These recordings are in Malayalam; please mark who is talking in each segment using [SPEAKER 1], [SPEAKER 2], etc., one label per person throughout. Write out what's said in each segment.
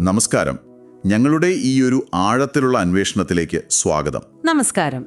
[SPEAKER 1] നമസ്കാരം. ഞങ്ങളുടെ ഈ ഒരു ആഴത്തിലുള്ള അന്വേഷണത്തിലേക്ക് സ്വാഗതം.
[SPEAKER 2] നമസ്കാരം.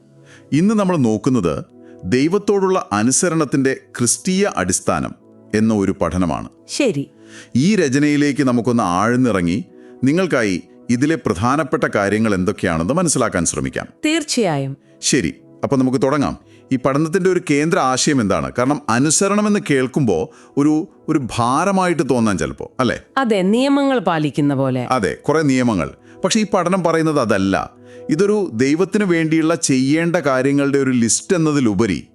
[SPEAKER 1] ഇന്ന് നമ്മൾ നോക്കുന്നത് ദൈവത്തോടുള്ള അനുസരണത്തിന്റെ ക്രിസ്തീയ അടിസ്ഥാനം എന്ന ഒരു പഠനമാണ്.
[SPEAKER 2] ശരി.
[SPEAKER 1] ഈ രചനയിലേക്ക് നമുക്കൊന്ന് ആഴ്ന്നിറങ്ങി നിങ്ങൾക്കായി ഇതിലെ പ്രധാനപ്പെട്ട കാര്യങ്ങൾ എന്തൊക്കെയാണെന്ന് മനസ്സിലാക്കാൻ ശ്രമിക്കാം.
[SPEAKER 2] തീർച്ചയായും.
[SPEAKER 1] ശരി അപ്പൊ നമുക്ക് തുടങ്ങാം. ഈ പഠനത്തിന്റെ ഒരു കേന്ദ്ര ആശയം എന്താണ്? കാരണം അനുസരണം എന്ന് കേൾക്കുമ്പോൾ ഒരു ഒരു ഭാരമായിട്ട് തോന്നാൻ ചിലപ്പോൾ അല്ലേ?
[SPEAKER 2] അതെ നിയമങ്ങൾ പാലിക്കുന്ന പോലെ.
[SPEAKER 1] അതെ കുറെ നിയമങ്ങൾ. പക്ഷേ ഈ പഠനം പറയുന്നത് അതല്ല. ഇതൊരു ദൈവത്തിന് വേണ്ടിയുള്ള ചെയ്യേണ്ട കാര്യങ്ങളുടെ ഒരു ലിസ്റ്റ് എന്നതിലുപരി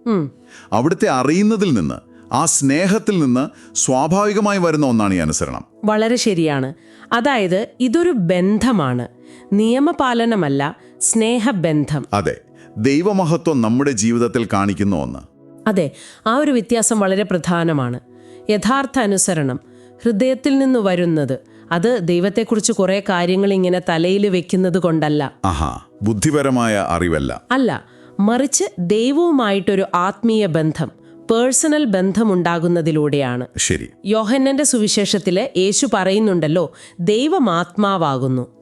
[SPEAKER 1] അവിടുത്തെ അറിയുന്നതിൽ നിന്ന് ആ സ്നേഹത്തിൽ നിന്ന് സ്വാഭാവികമായി വരുന്ന ഒന്നാണ് ഈ അനുസരണം.
[SPEAKER 2] വളരെ ശരിയാണ്. അതായത് ഇതൊരു ബന്ധമാണ്. നിയമപാലനമല്ല സ്നേഹബന്ധം.
[SPEAKER 1] അതെ. ദൈവമഹത്വം നമ്മുടെ ജീവിതത്തിൽ കാണിക്കുന്ന ഒന്ന്.
[SPEAKER 2] അതെ ആ ഒരു വ്യത്യാസം വളരെ പ്രധാനമാണ്. യഥാർത്ഥ അനുസരണം ഹൃദയത്തിൽ നിന്ന് വരുന്നത് അത് ദൈവത്തെക്കുറിച്ച് കുറേ കാര്യങ്ങൾ ഇങ്ങനെ തലയിൽ വെക്കുന്നത് കൊണ്ടല്ല.
[SPEAKER 1] ആഹാ ബുദ്ധിപരമായ അറിവല്ല.
[SPEAKER 2] അല്ല മറിച്ച് ദൈവവുമായിട്ടൊരു ആത്മീയ ബന്ധം പേഴ്സണൽ ബന്ധമുണ്ടാകുന്നതിലൂടെയാണ്.
[SPEAKER 1] ശരി.
[SPEAKER 2] യോഹന്നന്റെ സുവിശേഷത്തിൽ യേശു പറയുന്നുണ്ടല്ലോ ദൈവം ആത്മാവാകുന്നു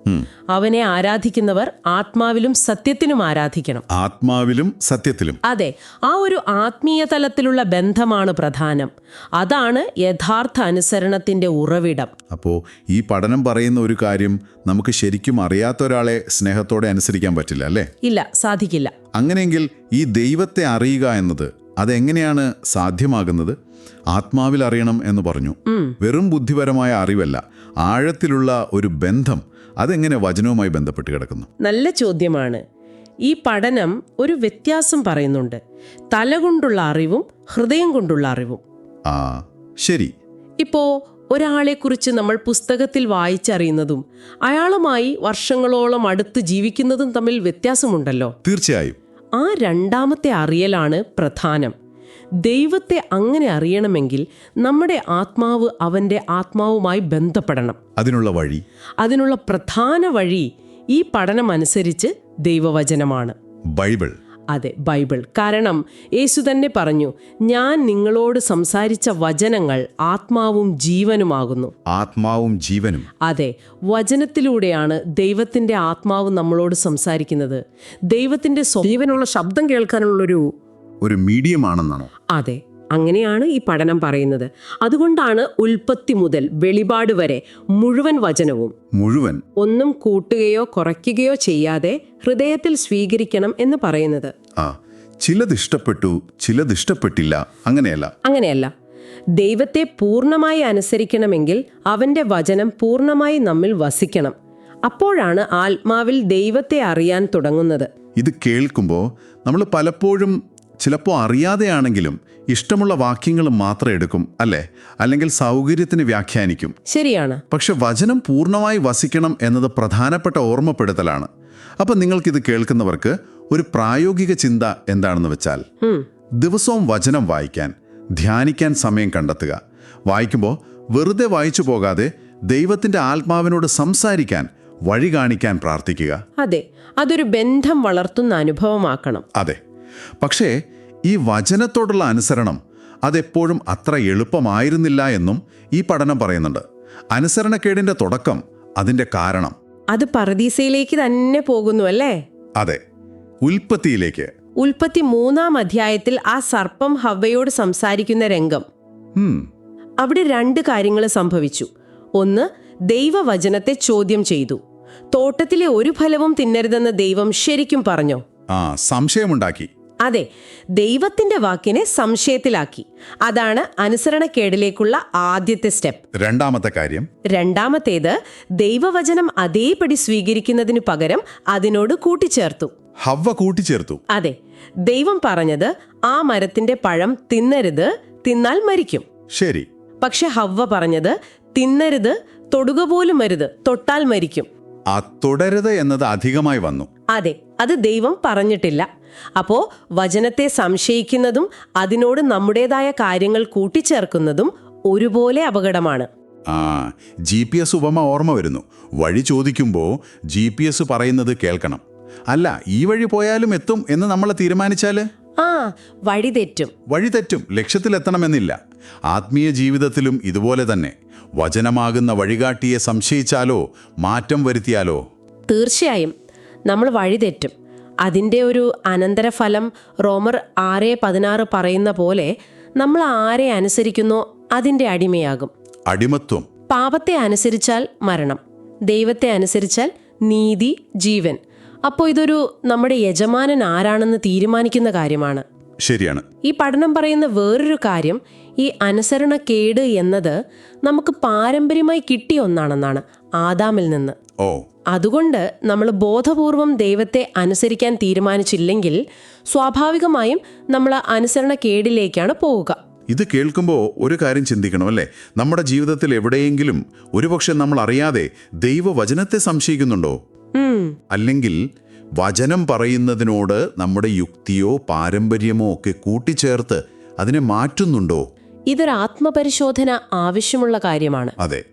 [SPEAKER 2] അവനെ ആരാധിക്കുന്നവർ ആത്മാവിലും സത്യത്തിനും ആരാധിക്കണം.
[SPEAKER 1] ആത്മാവിലും സത്യത്തിലും.
[SPEAKER 2] അതെ ആ ഒരു ആത്മീയ തലത്തിലുള്ള ബന്ധമാണ് പ്രധാനം. അതാണ് യഥാർത്ഥ അനുസരണത്തിന്റെ ഉറവിടം.
[SPEAKER 1] അപ്പോ ഈ പഠനം പറയുന്ന ഒരു കാര്യം നമുക്ക് ശരിക്കും അറിയാത്ത ഒരാളെ സ്നേഹത്തോടെ അനുസരിക്കാൻ പറ്റില്ല അല്ലേ?
[SPEAKER 2] ഇല്ല സാധിക്കില്ല.
[SPEAKER 1] അങ്ങനെയെങ്കിൽ ഈ ദൈവത്തെ അറിയുക എന്നത് അതെങ്ങനെയാണ് സാധ്യമാകുന്നത്? ആത്മാവിൽ അറിയണം എന്ന് പറഞ്ഞു. വെറും ബുദ്ധിപരമായ അറിവല്ല ആഴത്തിലുള്ള ഒരു ബന്ധം അതെങ്ങനെ വചനവുമായി ബന്ധപ്പെട്ട് കിടക്കുന്നു?
[SPEAKER 2] നല്ല ചോദ്യമാണ്. ഈ പഠനം ഒരു വ്യത്യാസം പറയുന്നുണ്ട്. തല കൊണ്ടുള്ള അറിവും ഹൃദയം കൊണ്ടുള്ള അറിവും.
[SPEAKER 1] ആ ശരി.
[SPEAKER 2] ഇപ്പോ ഒരാളെക്കുറിച്ച് നമ്മൾ പുസ്തകത്തിൽ വായിച്ചറിയുന്നതും അയാളുമായി വർഷങ്ങളോളം അടുത്ത് ജീവിക്കുന്നതും തമ്മിൽ വ്യത്യാസമുണ്ടല്ലോ.
[SPEAKER 1] തീർച്ചയായും.
[SPEAKER 2] ആ രണ്ടാമത്തെ അറിയലാണ് പ്രധാനം. ദൈവത്തെ അങ്ങനെ അറിയണമെങ്കിൽ നമ്മുടെ ആത്മാവ് അവന്റെ ആത്മാവുമായി ബന്ധപ്പെടണം.
[SPEAKER 1] അതിനുള്ള വഴി?
[SPEAKER 2] അതിനുള്ള പ്രധാന വഴി ഈ പഠനം അനുസരിച്ച് ദൈവവചനമാണ്.
[SPEAKER 1] ബൈബിൾ.
[SPEAKER 2] അതെ ബൈബിൾ. കാരണം യേശു തന്നെ പറഞ്ഞു ഞാൻ നിങ്ങളോട് സംസാരിച്ച വചനങ്ങൾ ആത്മാവും ജീവനുമാകുന്നു.
[SPEAKER 1] ആത്മാവും ജീവനും.
[SPEAKER 2] അതെ വചനത്തിലൂടെയാണ് ദൈവത്തിന്റെ ആത്മാവ് നമ്മളോട് സംസാരിക്കുന്നത്. ദൈവത്തിന്റെ ജീവനുള്ള ശബ്ദം കേൾക്കാനുള്ളൊരു
[SPEAKER 1] ഒരു മീഡിയമാണെന്നാണോ?
[SPEAKER 2] അതെ. അങ്ങനെയാണ് ഈ പഠനം പറയുന്നത്. അതുകൊണ്ടാണ് ഉൽപ്പത്തി മുതൽ വെളിപാട് വരെ മുഴുവൻ വചനവും.
[SPEAKER 1] മുഴുവൻ.
[SPEAKER 2] ഒന്നും കൂട്ടുകയോ കുറയ്ക്കുകയോ ചെയ്യാതെ ഹൃദയത്തിൽ സ്വീകരിക്കണം എന്ന് പറയുന്നത്.
[SPEAKER 1] ആ ചിലത് ഇഷ്ടപ്പെട്ടു ചിലത് ഇഷ്ടപ്പെട്ടില്ല അങ്ങനെയല്ല.
[SPEAKER 2] അങ്ങനെയല്ല. ദൈവത്തെ പൂർണമായി അനുസരിക്കണമെങ്കിൽ അവന്റെ വചനം പൂർണമായി നമ്മിൽ വസിക്കണം. അപ്പോഴാണ് ആത്മാവിൽ ദൈവത്തെ അറിയാൻ തുടങ്ങുന്നത്.
[SPEAKER 1] ഇത് കേൾക്കുമ്പോൾ നമ്മൾ പലപ്പോഴും ചിലപ്പോൾ അറിയാതെയാണെങ്കിലും ഇഷ്ടമുള്ള വാക്യങ്ങൾ മാത്രം എടുക്കും അല്ലേ? അല്ലെങ്കിൽ സൗകര്യത്തിന് വ്യാഖ്യാനിക്കും.
[SPEAKER 2] ശരിയാണ്.
[SPEAKER 1] പക്ഷെ വചനം പൂർണമായി വസിക്കണം എന്നത് പ്രധാനപ്പെട്ട ഓർമ്മപ്പെടുത്തലാണ്. അപ്പം നിങ്ങൾക്കിത് കേൾക്കുന്നവർക്ക് ഒരു പ്രായോഗിക ചിന്ത എന്താണെന്ന് വെച്ചാൽ ദിവസവും വചനം വായിക്കാൻ ധ്യാനിക്കാൻ സമയം കണ്ടെത്തുക. വായിക്കുമ്പോൾ വെറുതെ വായിച്ചു പോകാതെ ദൈവത്തിന്റെ ആത്മാവിനോട് സംസാരിക്കാൻ വഴി കാണിക്കാൻ പ്രാർത്ഥിക്കുക.
[SPEAKER 2] അതെ അതൊരു ബന്ധം വളർത്തുന്ന അനുഭവമാക്കണം.
[SPEAKER 1] അതെ. പക്ഷേ ഈ വചനത്തോടുള്ള അനുസരണം അതെപ്പോഴും അത്ര എളുപ്പമായിരുന്നില്ല എന്നും ഈ പഠനം പറയുന്നുണ്ട്. അനുസരണക്കേടിന്റെ തുടക്കം അതിന്റെ കാരണം.
[SPEAKER 2] അത് പറദീസയിലേക്ക് തന്നെ പോകുന്നു അല്ലേ?
[SPEAKER 1] അതെ. ഉൽപ്പത്തിയിലേക്ക്.
[SPEAKER 2] ഉൽപ്പത്തി മൂന്നാം അധ്യായത്തിൽ ആ സർപ്പം ഹവയോട് സംസാരിക്കുന്ന രംഗം. അവിടെ രണ്ട് കാര്യങ്ങൾ സംഭവിച്ചു. ഒന്ന് ദൈവവചനത്തെ ചോദ്യം ചെയ്തു. തോട്ടത്തിലെ ഒരു ഫലവും തിന്നരുതെന്ന് ദൈവം ശരിക്കും പറഞ്ഞോ?
[SPEAKER 1] ആ സംശയമുണ്ടാക്കി.
[SPEAKER 2] അതെ ദൈവത്തിന്റെ വാക്കിനെ സംശയത്തിലാക്കി. അതാണ് അനുസരണക്കേടിലേക്കുള്ള ആദ്യത്തെ സ്റ്റെപ്പ്.
[SPEAKER 1] രണ്ടാമത്തെ കാര്യം.
[SPEAKER 2] രണ്ടാമത്തേത് ദൈവവചനം അതേപടി സ്വീകരിക്കുന്നതിന് പകരം അതിനോട് കൂട്ടിച്ചേർത്തു.
[SPEAKER 1] ഹവ്വ കൂട്ടിച്ചേർത്തു.
[SPEAKER 2] അതെ ദൈവം പറഞ്ഞത് ആ മരത്തിന്റെ പഴം തിന്നരുത് തിന്നാൽ മരിക്കും.
[SPEAKER 1] ശരി.
[SPEAKER 2] പക്ഷെ ഹവ്വ പറഞ്ഞത് തിന്നരുത് തൊടുക പോലും അരുത് തൊട്ടാൽ മരിക്കും.
[SPEAKER 1] ആ തുടരുത് എന്നത് അധികമായി വന്നു.
[SPEAKER 2] അതെ അത് ദൈവം പറഞ്ഞിട്ടില്ല. അപ്പോ വചനത്തെ സംശയിക്കുന്നതും അതിനോട് നമ്മുടേതായ കാര്യങ്ങൾ കൂട്ടിച്ചേർക്കുന്നതും ഒരുപോലെ അപകടമാണ്.
[SPEAKER 1] ആ ജി പി എസ് ഉപമ ഓർമ്മ വരുന്നു. വഴി ചോദിക്കുമ്പോൾ ജി പി എസ് പറയുന്നത് കേൾക്കണം. അല്ല ഈ വഴി പോയാലും എത്തും എന്ന് നമ്മൾ തീരുമാനിച്ചാൽ
[SPEAKER 2] ആ വഴി തെറ്റും.
[SPEAKER 1] വഴി തെറ്റും ലക്ഷ്യത്തിലെത്തണമെന്നില്ല. ആത്മീയ ജീവിതത്തിലും ഇതുപോലെ തന്നെ. വചനമാകുന്ന വഴികാട്ടിയെ സംശയിച്ചാലോ മാറ്റം വരുത്തിയാലോ?
[SPEAKER 2] തീർച്ചയായും നമ്മൾ വഴിതെറ്റും അതിന്റെ ഒരു അനന്തരഫലം റോമർ ആറ് പതിനാറ് പറയുന്ന പോലെ നമ്മൾ ആരെ അനുസരിക്കുന്നു അതിന്റെ അടിമയാകും.
[SPEAKER 1] അടിമത്വം.
[SPEAKER 2] പാപത്തെ അനുസരിച്ചാൽ മരണം. ദൈവത്തെ അനുസരിച്ചാൽ നീതി ജീവൻ. അപ്പോൾ ഇതൊരു നമ്മുടെ യജമാനൻ ആരാണെന്ന് തീരുമാനിക്കുന്ന കാര്യമാണ്.
[SPEAKER 1] ശരിയാണ്.
[SPEAKER 2] ഈ പഠനം പറയുന്ന വേറൊരു കാര്യം ഈ അനുസരണ കേട് എന്നത് നമുക്ക് പാരമ്പര്യമായി കിട്ടിയ ഒന്നാണെന്നാണ്. ആദാമിൽ നിന്ന്.
[SPEAKER 1] ഓ.
[SPEAKER 2] അതുകൊണ്ട് നമ്മൾ ബോധപൂർവം ദൈവത്തെ അനുസരിക്കാൻ തീരുമാനിച്ചില്ലെങ്കിൽ സ്വാഭാവികമായും നമ്മൾ അനുസരണക്കേടിലേക്കാണ് പോവുക.
[SPEAKER 1] ഇത് കേൾക്കുമ്പോൾ ഒരു കാര്യം ചിന്തിക്കണം അല്ലേ? നമ്മുടെ ജീവിതത്തിൽ എവിടെയെങ്കിലും ഒരുപക്ഷെ നമ്മൾ അറിയാതെ ദൈവവചനത്തെ സംശയിക്കുന്നുണ്ടോ? അല്ലെങ്കിൽ വചനം പറയുന്നതിനോട് നമ്മുടെ യുക്തിയോ പാരമ്പര്യമോ ഒക്കെ കൂട്ടിച്ചേർത്ത് അതിനെ മാറ്റുന്നുണ്ടോ?
[SPEAKER 2] ഇതൊരു ആത്മപരിശോധന ആവശ്യമുള്ള കാര്യമാണ്.
[SPEAKER 1] അതെ.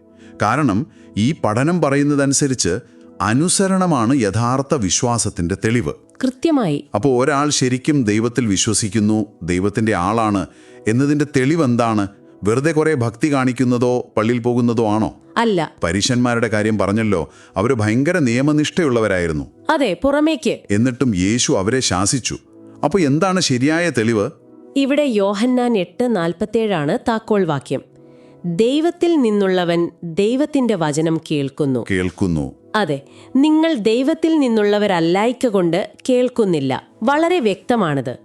[SPEAKER 1] കാരണം ഈ പഠനം പറയുന്നതനുസരിച്ച് അനുസരണമാണ് യഥാർത്ഥ വിശ്വാസത്തിന്റെ തെളിവ്.
[SPEAKER 2] കൃത്യമായി.
[SPEAKER 1] അപ്പോൾ ഒരാൾ ശരിക്കും ദൈവത്തിൽ വിശ്വസിക്കുന്നു ദൈവത്തിന്റെ ആളാണ് എന്നതിന്റെ തെളിവ് എന്താണ് വെറുതെ കുറെ ഭക്തി കാണിക്കുന്നതോ പള്ളിയിൽ പോകുന്നതോ ആണോ?
[SPEAKER 2] അല്ല.
[SPEAKER 1] പരീശന്മാരുടെ കാര്യം പറഞ്ഞല്ലോ അവർ ഭയങ്കര നിയമനിഷ്ഠയുള്ളവരായിരുന്നു.
[SPEAKER 2] അതെ പുറമേക്ക്.
[SPEAKER 1] എന്നിട്ടും യേശു അവരെ ശാസിച്ചു. അപ്പോൾ എന്താണ് ശരിയായ തെളിവ്?
[SPEAKER 2] ഇവിടെ യോഹന്നാൻ എട്ട് നാൽപ്പത്തേഴാണ് താക്കോൾ വാക്യം. ദൈവത്തിൽ നിന്നുള്ളവൻ ദൈവത്തിന്റെ വചനം കേൾക്കുന്നു.
[SPEAKER 1] കേൾക്കുന്നു.
[SPEAKER 2] അതെ നിങ്ങൾ ദൈവത്തിൽ നിന്നുള്ളവരല്ലായ്ക്ക കൊണ്ട് കേൾക്കുന്നില്ല. വളരെ വ്യക്തമാണിത്.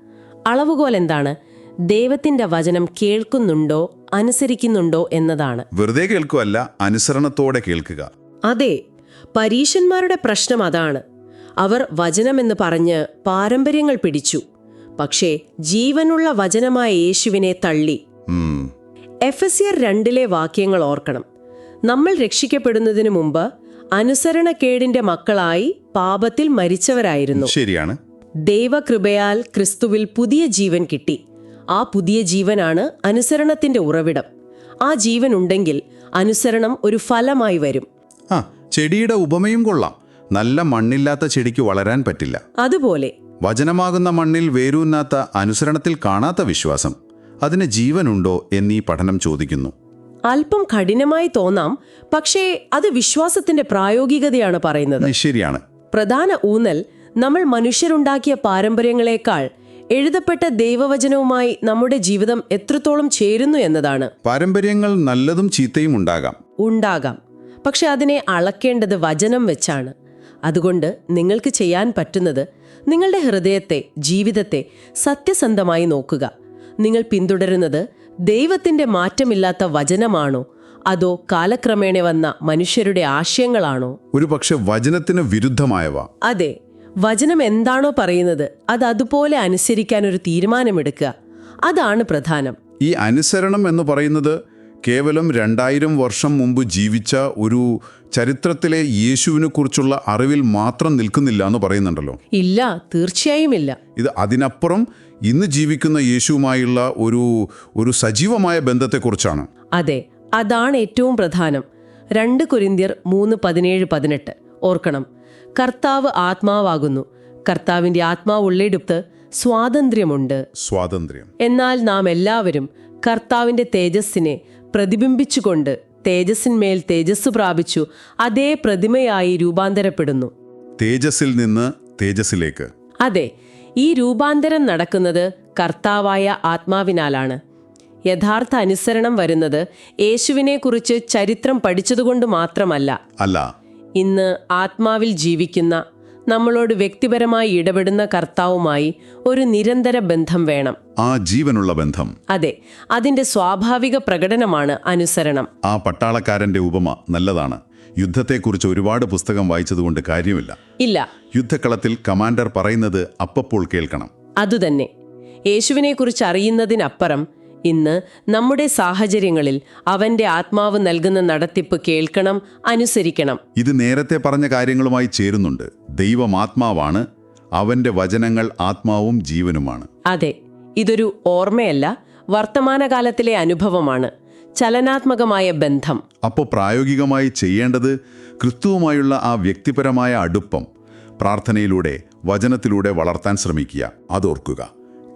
[SPEAKER 2] അളവുകോൽ എന്താണ്? ദൈവത്തിന്റെ വചനം കേൾക്കുന്നുണ്ടോ അനുസരിക്കുന്നുണ്ടോ എന്നതാണ്.
[SPEAKER 1] വെറുതെ കേൾക്കുവല്ല അനുസരണത്തോടെ കേൾക്കുക.
[SPEAKER 2] അതെ പരീശന്മാരുടെ പ്രശ്നം അതാണ്. അവർ വചനമെന്ന് പറഞ്ഞ് പാരമ്പര്യങ്ങൾ പിടിച്ചു. പക്ഷേ ജീവനുള്ള വചനമായ യേശുവിനെ തള്ളി. എഫ് എസ് ആർ രണ്ടിലെ വാക്യങ്ങൾ ഓർക്കണം. നമ്മൾ രക്ഷിക്കപ്പെടുന്നതിന് മുമ്പ് അനുസരണക്കേടിന്റെ മക്കളായി പാപത്തിൽ മരിച്ചവരായിരുന്നു.
[SPEAKER 1] ശരിയാണ്.
[SPEAKER 2] ദൈവകൃപയാൽ ക്രിസ്തുവിൽ പുതിയ ജീവൻ കിട്ടി. ആ പുതിയ ജീവനാണ് അനുസരണത്തിന്റെ ഉറവിടം. ആ ജീവൻ ഉണ്ടെങ്കിൽ അനുസരണം ഒരു ഫലമായി വരും.
[SPEAKER 1] ആ ചെടിയുടെ ഉപമയും കൊള്ളാം. നല്ല മണ്ണില്ലാത്ത ചെടിക്ക് വളരാൻ പറ്റില്ല.
[SPEAKER 2] അതുപോലെ
[SPEAKER 1] വചനമാകുന്ന മണ്ണിൽ വേരൂന്നാത്ത അനുസരണത്തിൽ കാണാത്ത വിശ്വാസം. അതിന് ജീവനുണ്ടോ എന്നീ പഠനം ചോദിക്കുന്നു.
[SPEAKER 2] അല്പം കഠിനമായി തോന്നാം പക്ഷേ അത് വിശ്വാസത്തിന്റെ പ്രായോഗികതയാണ് പറയുന്നത്.
[SPEAKER 1] ശരിയാണ്.
[SPEAKER 2] പ്രധാന ഊന്നൽ നമ്മൾ മനുഷ്യരുണ്ടാക്കിയ പാരമ്പര്യങ്ങളെക്കാൾ എഴുതപ്പെട്ട ദൈവവചനവുമായി നമ്മുടെ ജീവിതം എത്രത്തോളം ചേരുന്നു എന്നതാണ്.
[SPEAKER 1] പാരമ്പര്യങ്ങൾ നല്ലതും ചീത്തയും ഉണ്ടാകാം.
[SPEAKER 2] ഉണ്ടാകാം. പക്ഷെ അതിനെ അളക്കേണ്ടത് വചനം വെച്ചാണ്. അതുകൊണ്ട് നിങ്ങൾക്ക് ചെയ്യാൻ പറ്റുന്നത് നിങ്ങളുടെ ഹൃദയത്തെ ജീവിതത്തെ സത്യസന്ധമായി നോക്കുക. നിങ്ങൾ പിന്തുടരുന്നത് ദൈവത്തിന്റെ മാറ്റമില്ലാത്ത വചനമാണോ? അതോ കാലക്രമേണ വന്ന മനുഷ്യരുടെ ആശയങ്ങളാണോ?
[SPEAKER 1] ഒരു പക്ഷെ വചനത്തിന് വിരുദ്ധമായവ.
[SPEAKER 2] അതെ വചനം എന്താണോ പറയുന്നത് അത് അതുപോലെ അനുസരിക്കാൻ ഒരു തീരുമാനമെടുക്കുക. അതാണ് പ്രധാനം.
[SPEAKER 1] ഈ അനുസരണം എന്ന് പറയുന്നത് കേവലം രണ്ടായിരം വർഷം മുമ്പ് ജീവിച്ച ഒരു ചരിത്രത്തിലെ യേശുവിനെ കുറിച്ചുള്ള അറിവിൽ മാത്രം നിൽക്കുന്നില്ല എന്ന് പറയുന്നുണ്ടല്ലോ.
[SPEAKER 2] ഇല്ല തീർച്ചയായും ഇല്ല.
[SPEAKER 1] ഇത് അതിനപ്പുറം ഇന്ന് ജീവിക്കുന്ന യേശുവുമായുള്ള ഒരു ഒരു സജീവമായ ബന്ധത്തെക്കുറിച്ചാണ്.
[SPEAKER 2] അതെ അതാണ് ഏറ്റവും പ്രധാനം. രണ്ട് കുരിന്തിയർ മൂന്ന് പതിനേഴ് പതിനെട്ട്. ഓർക്കണം കർത്താവ് ആത്മാവാകുന്നു. കർത്താവിന്റെ ആത്മാവ് ഉള്ളിടുത്ത് സ്വാതന്ത്ര്യമുണ്ട്.
[SPEAKER 1] സ്വാതന്ത്ര്യം.
[SPEAKER 2] എന്നാൽ നാം എല്ലാവരും കർത്താവിന്റെ തേജസ്സിനെ പ്രതിബിംബിച്ചുകൊണ്ട് തേജസ്സിന്മേൽ തേജസ് പ്രാപിച്ചു അതേ പ്രതിമയായി രൂപാന്തരപ്പെടുന്നു.
[SPEAKER 1] തേജസ്സിൽ നിന്ന് തേജസ്സിലേക്ക്.
[SPEAKER 2] അതെ ഈ രൂപാന്തരം നടക്കുന്നത് കർത്താവായ ആത്മാവിനാലാണ്. യഥാർത്ഥ അനുസരണം വരുന്നത് യേശുവിനെക്കുറിച്ച് ചരിത്രം പഠിച്ചതുകൊണ്ട് മാത്രമല്ല.
[SPEAKER 1] അല്ല.
[SPEAKER 2] ഇന്ന് ആത്മാവിൽ ജീവിക്കുന്ന നമ്മളോട് വ്യക്തിപരമായി ഇടപെടുന്ന കർത്താവുമായി ഒരു നിരന്തര ബന്ധം വേണം.
[SPEAKER 1] ആ ജീവനുള്ള ബന്ധം.
[SPEAKER 2] അതെ അതിന്റെ സ്വാഭാവിക പ്രകടനമാണ് അനുസരണം.
[SPEAKER 1] ആ പട്ടാളക്കാരന്റെ ഉപമ നല്ലതാണ്. യുദ്ധത്തെക്കുറിച്ച് ഒരുപാട് പുസ്തകം വായിച്ചതുകൊണ്ട് കാര്യമില്ല.
[SPEAKER 2] ഇല്ല.
[SPEAKER 1] യുദ്ധക്കളത്തിൽ കമാൻഡർ പറയുന്നത് അപ്പപ്പോൾ കേൾക്കണം.
[SPEAKER 2] അതുതന്നെ. യേശുവിനെക്കുറിച്ച് അറിയുന്നതിനപ്പുറം ഇന്ന് നമ്മുടെ സാഹചര്യങ്ങളിൽ അവന്റെ ആത്മാവ് നൽകുന്ന നടത്തിപ്പ് കേൾക്കണം അനുസരിക്കണം.
[SPEAKER 1] ഇത് നേരത്തെ പറഞ്ഞ കാര്യങ്ങളുമായി ചേരുന്നുണ്ട്. ദൈവം ആത്മാവാണ് അവന്റെ വചനങ്ങൾ ആത്മാവും ജീവനുമാണ്.
[SPEAKER 2] അതെ ഇതൊരു ഓർമ്മയല്ല വർത്തമാനകാലത്തിലെ അനുഭവമാണ് ചലനാത്മകമായ ബന്ധം.
[SPEAKER 1] അപ്പോൾ പ്രായോഗികമായി ചെയ്യേണ്ടത് ക്രിസ്തുവുമായുള്ള ആ വ്യക്തിപരമായ അടുപ്പം പ്രാർത്ഥനയിലൂടെ വചനത്തിലൂടെ വളർത്താൻ ശ്രമിക്കുക അതോർക്കുക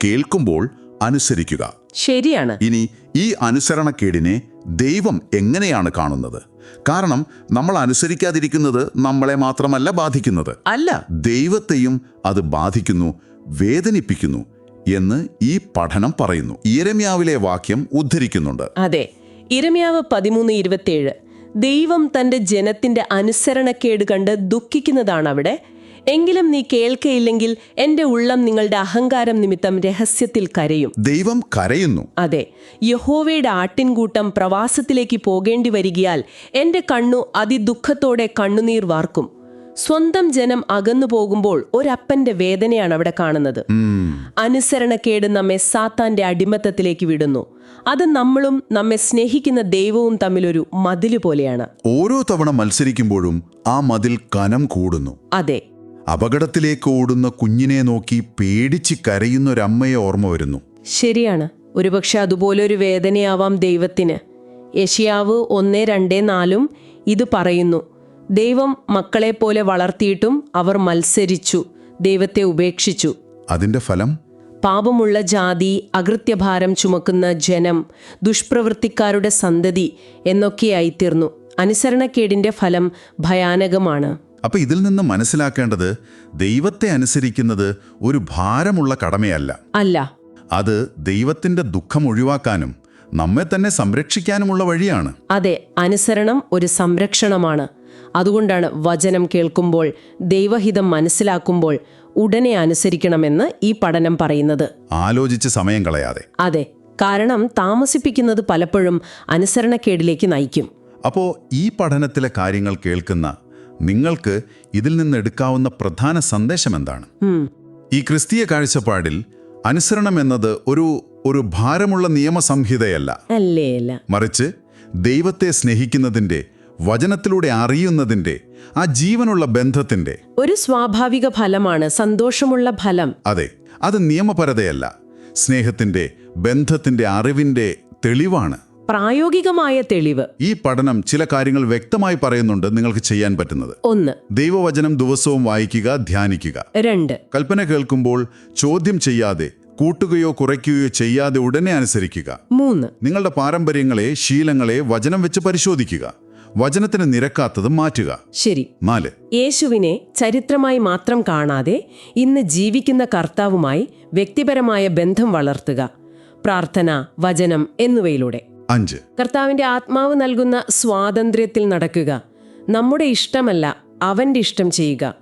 [SPEAKER 1] കേൾക്കുമ്പോൾ അനുസരിക്കുക.
[SPEAKER 2] ശരിയാണ്.
[SPEAKER 1] ഇനി ഈ അനുസരണക്കേടിനെ ദൈവം എങ്ങനെയാണ് കാണുന്നത്? കാരണം നമ്മൾ അനുസരിക്കാതിരിക്കുന്നത് നമ്മളെ മാത്രമല്ല ബാധിക്കുന്നത്. അല്ല. ദൈവത്തെയും അത് ബാധിക്കുന്നു വേദനിപ്പിക്കുന്നു എന്ന് ഈ പഠനം പറയുന്നു. ഇരമ്യാവിലെ വാക്യം ഉദ്ധരിക്കുന്നുണ്ട്.
[SPEAKER 2] അതെ. ഇരമ്യാവ് പതിമൂന്ന് ഇരുപത്തിയേഴ് ദൈവം തന്റെ ജനത്തിന്റെ അനുസരണക്കേട് കണ്ട് ദുഃഖിക്കുന്നതാണ് അവിടെ എങ്കിലും നീ കേൾക്കയില്ലെങ്കിൽ എന്റെ ഉള്ളം നിങ്ങളുടെ അഹങ്കാരം നിമിത്തം രഹസ്യത്തിൽ കരയും.
[SPEAKER 1] ദൈവം കരയുന്നു.
[SPEAKER 2] അതെ യഹോവയുടെ ആട്ടിൻകൂട്ടം പ്രവാസത്തിലേക്ക് പോകേണ്ടി വരികയാൽ എന്റെ കണ്ണു അതിദുഃഖത്തോടെ കണ്ണുനീർ വാർക്കും. സ്വന്തം ജനം അകന്നു പോകുമ്പോൾ ഒരപ്പന്റെ വേദനയാണ് അവിടെ കാണുന്നത്. അനുസരണക്കേട് നമ്മെ സാത്താന്റെ അടിമത്തത്തിലേക്ക് വിടുന്നു. അത് നമ്മളും നമ്മെ സ്നേഹിക്കുന്ന ദൈവവും തമ്മിലൊരു മതിൽ പോലെയാണ്.
[SPEAKER 1] ഓരോ തവണ മത്സരിക്കുമ്പോഴും ആ മതിൽ കനം കൂടുന്നു.
[SPEAKER 2] അതെ
[SPEAKER 1] അപകടത്തിലേക്ക് ഓടുന്ന കുഞ്ഞിനെ നോക്കി പേടിച്ച് കരയുന്ന ഒരമ്മയെ ഓർമ്മ വരുന്നു.
[SPEAKER 2] ശരിയാണ്. ഒരുപക്ഷെ അതുപോലൊരു വേദനയാവാം ദൈവത്തിന്. യഷിയാവ് ഒന്ന് രണ്ട് നാലും ഇത് പറയുന്നു. ദൈവം മക്കളെപ്പോലെ വളർത്തിയിട്ടും അവർ മത്സരിച്ചു. ദൈവത്തെ ഉപേക്ഷിച്ചു.
[SPEAKER 1] അതിന്റെ ഫലം?
[SPEAKER 2] പാപമുള്ള ജാതി അകൃത്യഭാരം ചുമക്കുന്ന ജനം ദുഷ്പ്രവൃത്തിക്കാരുടെ സന്തതി എന്നൊക്കെയായിത്തീർന്നു. അനുസരണക്കേടിന്റെ ഫലം ഭയാനകമാണ്.
[SPEAKER 1] അപ്പൊ ഇതിൽ നിന്ന് മനസ്സിലാക്കേണ്ടത് ദൈവത്തെ അനുസരിക്കുന്നത് ഒരു ഭാരമുള്ള കടമയല്ല.
[SPEAKER 2] അല്ല.
[SPEAKER 1] അത് ദൈവത്തിന്റെ ദുഃഖം ഒഴിവാക്കാനും നമ്മെ തന്നെ സംരക്ഷിക്കാനുമുള്ള വഴിയാണ്.
[SPEAKER 2] അതെ അനുസരണം ഒരു സംരക്ഷണമാണ്. അതുകൊണ്ടാണ് വചനം കേൾക്കുമ്പോൾ ദൈവഹിതം മനസ്സിലാക്കുമ്പോൾ ഉടനെ അനുസരിക്കണമെന്ന് ഈ പഠനം പറയുന്നത്.
[SPEAKER 1] ആലോചിച്ച് സമയം കളയാതെ.
[SPEAKER 2] അതെ കാരണം താമസിപ്പിക്കുന്നത് പലപ്പോഴും അനുസരണക്കേടിലേക്ക് നയിക്കും.
[SPEAKER 1] അപ്പോ ഈ പഠനത്തിലെ കാര്യങ്ങൾ കേൾക്കുന്ന നിങ്ങൾക്ക് ഇതിൽ നിന്ന് എടുക്കാവുന്ന പ്രധാന സന്ദേശം എന്താണ്? ഈ ക്രിസ്തീയ കാഴ്ചപ്പാടിൽ അനുസരണം എന്നത് ഒരു ഒരു ഭാരമുള്ള നിയമസംഹിതയല്ല. മറിച്ച് ദൈവത്തെ സ്നേഹിക്കുന്നതിന്റെ വചനത്തിലൂടെ അറിയുന്നതിന്റെ ആ ജീവനുള്ള ബന്ധത്തിന്റെ
[SPEAKER 2] ഒരു സ്വാഭാവിക ഫലമാണ് സന്തോഷമുള്ള ഫലം.
[SPEAKER 1] അതെ അത് നിയമപരതയല്ല. സ്നേഹത്തിന്റെ ബന്ധത്തിന്റെ അറിവിന്റെ തെളിവാണ്.
[SPEAKER 2] പ്രായോഗികമായ തെളിവ്.
[SPEAKER 1] ഈ പഠനം ചില കാര്യങ്ങൾ വ്യക്തമായി പറയുന്നുണ്ട് നിങ്ങൾക്ക് ചെയ്യാൻ പറ്റുന്നത്.
[SPEAKER 2] ഒന്ന്.
[SPEAKER 1] ദൈവവചനം ദിവസവും വായിക്കുക ധ്യാനിക്കുക.
[SPEAKER 2] രണ്ട്.
[SPEAKER 1] കൽപ്പന കേൾക്കുമ്പോൾ ചോദ്യം ചെയ്യാതെ കൂട്ടുകയോ കുറയ്ക്കുകയോ ചെയ്യാതെ ഉടനെ അനുസരിക്കുക.
[SPEAKER 2] മൂന്ന്.
[SPEAKER 1] നിങ്ങളുടെ പാരമ്പര്യങ്ങളെ ശീലങ്ങളെ വചനം വെച്ച് പരിശോധിക്കുക. വചനത്തിന് നിരക്കാത്തത് മാറ്റുക.
[SPEAKER 2] ശരി.
[SPEAKER 1] നാല്.
[SPEAKER 2] യേശുവിനെ ചരിത്രമായി മാത്രം കാണാതെ ഇന്ന് ജീവിക്കുന്ന കർത്താവുമായി വ്യക്തിപരമായ ബന്ധം വളർത്തുക. പ്രാർത്ഥന വചനം എന്നിവയിലൂടെ.
[SPEAKER 1] അഞ്ച്.
[SPEAKER 2] കർത്താവിന്റെ ആത്മാവ് നൽകുന്ന സ്വാതന്ത്ര്യത്തിൽ നടക്കുക. നമ്മുടെ ഇഷ്ടമല്ല അവന്റെ ഇഷ്ടം ചെയ്യുക.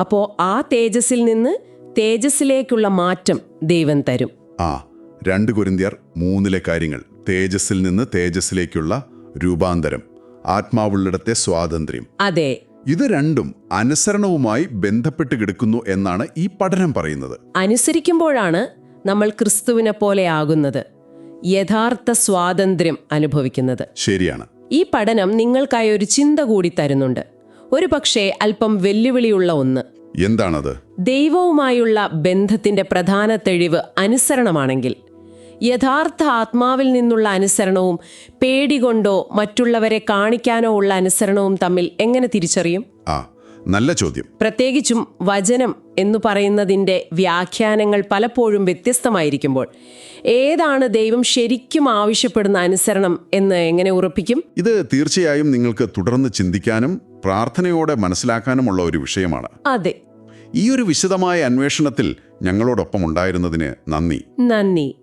[SPEAKER 2] അപ്പോൾ ആ തേജസ്സിൽ നിന്ന് തേജസ്സിലേക്കുള്ള മാറ്റം ദൈവം തരും.
[SPEAKER 1] ആ രണ്ട് കുരിന്തിയർ മൂന്നിലെ കാര്യങ്ങൾ തേജസ്സിൽ നിന്ന് തേജസ്സിലേക്കുള്ള രൂപാന്തരം ആത്മാവുള്ളിടത്തെ സ്വാതന്ത്ര്യം.
[SPEAKER 2] അതെ.
[SPEAKER 1] ഇത് രണ്ടും അനുസരണവുമായി ബന്ധപ്പെട്ട് കിടക്കുന്നു എന്നാണ് ഈ പഠനം പറയുന്നത്.
[SPEAKER 2] അനുസരിക്കുമ്പോഴാണ് നമ്മൾ ക്രിസ്തുവിനെ പോലെ ആകുന്നത്. യഥാർത്ഥ സ്വാതന്ത്ര്യം അനുഭവിക്കുന്നത്.
[SPEAKER 1] ശരിയാണ്.
[SPEAKER 2] ഈ പഠനം നിങ്ങൾക്കായി ഒരു ചിന്ത കൂടി തരുന്നുണ്ട്. ഒരു പക്ഷേ അല്പം വെല്ലുവിളിയുള്ള ഒന്ന്.
[SPEAKER 1] എന്താണത്?
[SPEAKER 2] ദൈവവുമായുള്ള ബന്ധത്തിന്റെ പ്രധാന തെളിവ് അനുസരണമാണെങ്കിൽ. യഥാർത്ഥ ആത്മാവിൽ നിന്നുള്ള അനുസരണവും പേടികൊണ്ടോ മറ്റുള്ളവരെ കാണിക്കാനോ ഉള്ള അനുസരണവും തമ്മിൽ എങ്ങനെ തിരിച്ചറിയും?
[SPEAKER 1] ആ നല്ല ചോദ്യം.
[SPEAKER 2] പ്രത്യേകിച്ചും വചനം എന്ന് പറയുന്നതിന്റെ വ്യാഖ്യാനങ്ങൾ പലപ്പോഴും വ്യത്യസ്തമായിരിക്കുമ്പോൾ ഏതാണ് ദൈവം ശരിക്കും ആവശ്യപ്പെടുന്ന അനുസരണം എന്ന് എങ്ങനെ ഉറപ്പിക്കും?
[SPEAKER 1] ഇത് തീർച്ചയായും നിങ്ങൾക്ക് തുടർന്ന് ചിന്തിക്കാനും പ്രാർത്ഥനയോടെ മനസ്സിലാക്കാനുമുള്ള ഒരു വിഷയമാണ്.
[SPEAKER 2] അതെ.
[SPEAKER 1] ഈ ഒരു വിശദമായ അന്വേഷണത്തിൽ ഞങ്ങളോടൊപ്പം ഉണ്ടായിരുന്നതിന് നന്ദി.
[SPEAKER 2] നന്ദി.